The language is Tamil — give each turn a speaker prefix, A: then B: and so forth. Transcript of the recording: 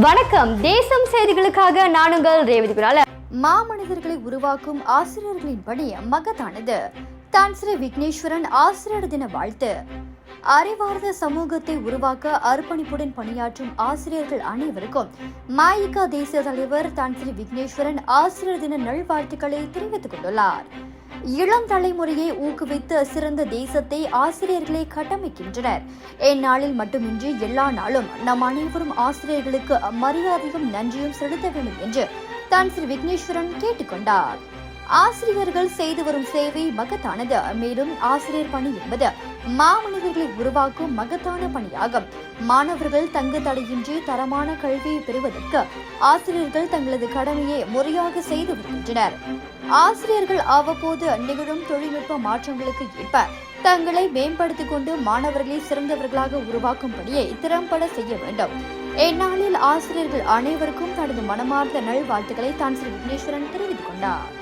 A: வணக்கம். தேசம் செய்திகளுக்காக நானுங்கள் ரேவதி குணால
B: மாமனிதர்களை உருவாக்கும் ஆசிரியர்களின் பணி மகத்தானது. தான் ஸ்ரீ விக்னேஸ்வரன் ஆசிரியர் தின வாழ்த்து. அறிவார்ந்த சமூகத்தை உருவாக்க அர்ப்பணிப்புடன் பணியாற்றும் ஆசிரியர்கள் அனைவருக்கும் மாயிகா தேசிய தலைவர் தான் ஸ்ரீ விக்னேஸ்வரன் ஆசிரியர் தின நல்வாழ்த்துக்களை தெரிவித்துக் கொண்டுள்ளார். இளம் தலைமுறையை ஊக்குவித்து சிறந்த தேசத்தை ஆசிரியர்களே கட்டமைக்கின்றனர். இந்நாளில் மட்டுமின்றி எல்லா நாளும் நம் அனைவரும் ஆசிரியர்களுக்கு மரியாதையும் நன்றியும் செலுத்த வேண்டும் என்று தான் ஸ்ரீ விக்னேஸ்வரன் கேட்டுக்கொண்டார். ஆசிரியர்கள் செய்து வரும் சேவை மகத்தானது. மேலும் ஆசிரியர் பணி என்பது மாமனிதர்களை உருவாக்கும் மகத்தான பணியாகும். மாணவர்கள் தங்கு தடையின்றி தரமான கல்வியை பெறுவதற்கு ஆசிரியர்கள் தங்களது கடமையை முறையாக செய்து வருகின்றனர். ஆசிரியர்கள் அவ்வப்போது நிகழும் தொழில்நுட்ப மாற்றங்களுக்கு ஏற்ப தங்களை மேம்படுத்திக் கொண்டு மாணவர்களை சிறந்தவர்களாக உருவாக்கும் பணியை திறம்பட செய்ய வேண்டும். இந்நாளில் ஆசிரியர்கள் அனைவருக்கும் தனது மனமார்ந்த நல்வாழ்த்துக்களை தான் ஸ்ரீ விக்னேஸ்வரன் தெரிவித்துக் கொண்டார்.